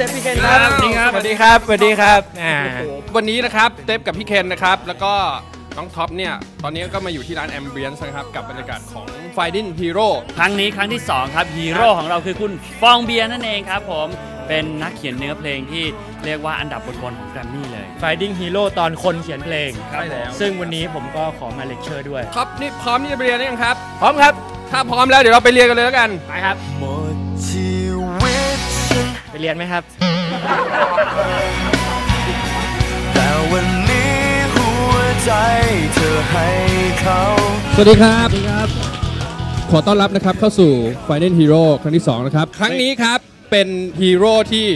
ครับพี่เซฟพี่เคนครับ สวัสดีครับ สวัสดีครับ สวัสดีครับอ่าวันนี้นะครับเทปกับพี่เคนนะครับ แล้วก็น้องท็อปเนี่ย ตอนนี้ก็มาอยู่ที่ร้านแอมเบียนส์นะครับ กับบรรยากาศของ f i g h t i n g Hero ครั้งนี้ครั้งที่ 2 ครับฮีโร่ของเราคือคุณฟองเบียร์นั่นเองครับผม เป็นนักเขียนเนื้อเพลงที่เรียกว่าอันดับบนๆของแกรมมี่เลย Finding Hero ตอนคนเขียนเพลง ใช่แล้ว ซึ่งวันนี้ผมก็ขอมาเลคเชอร์ด้วย ท็อปนี่พร้อมที่จะไปเรียนหรือยังครับ พร้อมครับ ถ้าพร้อมแล้วเดี๋ยวเราไปเรียนกันเลยแล้วกัน ไปครับ เรียนไหมครับ แต่วันนี้หัวใจเธอให้เขาสวัสดีครับ ขอต้อนรับนะครับเข้าสู่ f i n a l Hero ครั้งที่ 2 นะครับ ครั้งนี้ครับเป็นฮีโร่ที่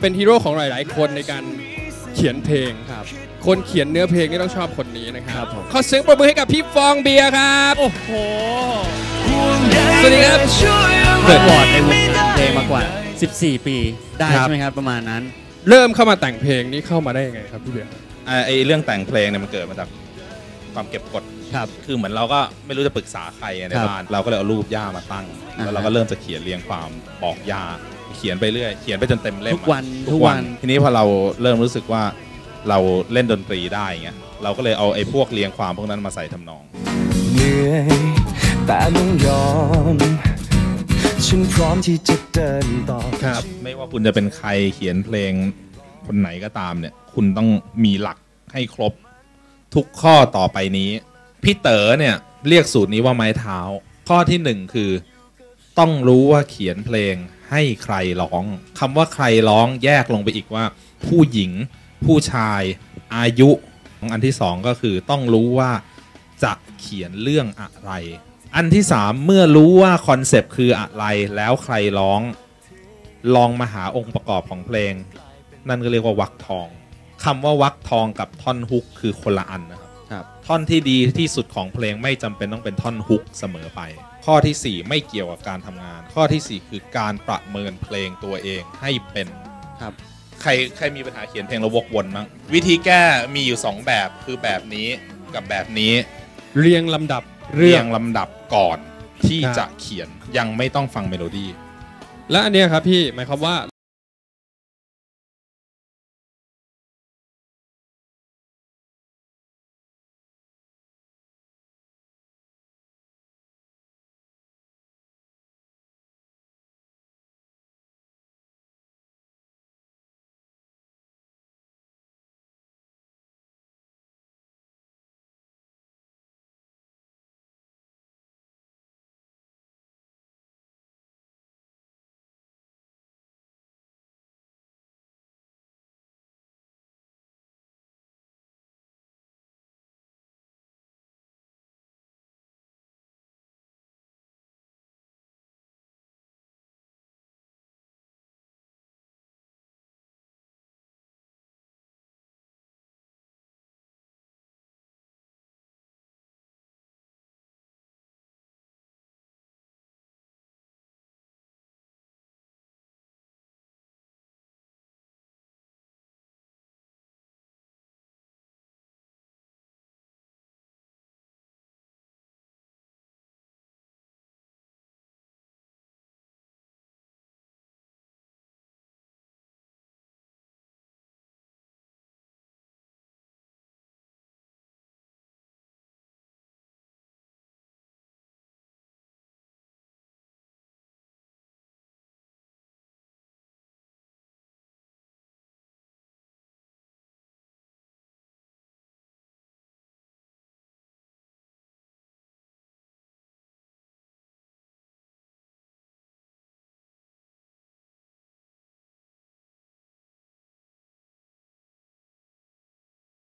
เป็นฮีโร่ของหลาย ๆ คนในการเขียนเพลงครับ คนเขียนเนื้อเพลงนี่ต้องชอบคนนี้นะครับ ขอเสียงปรบมือให้กับพี่ฟองเบียร์ครับ โอ้โห สวัสดีครับเกิดวอร์ดในวงการเพลงมากว่า 14 ปีได้ครับ ใช่ไหมครับประมาณนั้น เริ่มเข้ามาแต่งเพลงนี้เข้ามาได้ยังไงครับพี่เบียร์ อ่าไอเรื่องแต่งเพลงเนี่ยมันเกิดมาจากความเก็บกด ครับ คือเหมือนเราก็ไม่รู้จะปรึกษาใครในครับบ้าน เราก็เลยเอารูปย่ามาตั้ง อ่าแล้วฮะเราก็เริ่มจะเขียนเรียงความบอกย่าเขียนไปเรื่อย เขียนไปจนเต็มเล่มทุกวันอะทุกวัน ทีนี้พอเราเริ่มรู้สึกว่าเราเล่นดนตรีได้เงี้ยเราก็เลยเอาไอ้พวกเรียงความพวกนั้นมาใส่ทำนอง เหนื่อยแต่ต้องยอม ฉันพร้อมที่จะเดินต่อครับ ไม่ว่าคุณจะเป็นใครเขียนเพลงคนไหนก็ตามเนี่ย คุณต้องมีหลักให้ครบ ทุกข้อต่อไปนี้ พี่เต๋อเนี่ย เรียกสูตรนี้ว่าไม้เท้า ข้อที่หนึ่งคือ ต้องรู้ว่าเขียนเพลงให้ใครร้องคำว่าใครร้องแยกลงไปอีกว่า ผู้หญิง ผู้ชาย อายุอันที่สองก็คือต้องรู้ว่าจะเขียนเรื่องอะไร อันที่สามเมื่อรู้ว่าคอนเซปต์คืออะไรแล้วใครร้อง ลองมาหาองค์ประกอบของเพลง นั่นก็เรียกว่าวักทองคำว่าวักทองกับท่อนฮุกคือคนละอันนะครับครับ ท่อนที่ดีที่สุดของเพลงไม่จำเป็นต้องเป็นท่อนฮุกเสมอไป ข้อทีสี่4 ไม่เกี่ยวกับการทำงาน ข้อทีสี่ 4 คือการประเมินเพลงตัวเองให้เป็นครับใครใครมีปัญหาเขียนเพลงแล้ววกวนมั้งวิธีแก้มีอยู่ 2 แบบคือแบบนี้กับแบบนี้ เรียงลำดับ เรียงลำดับก่อนที่จะเขียนยังไม่ต้องฟังเมโลดี้และอันเนี้ยครับพี่หมายความว่า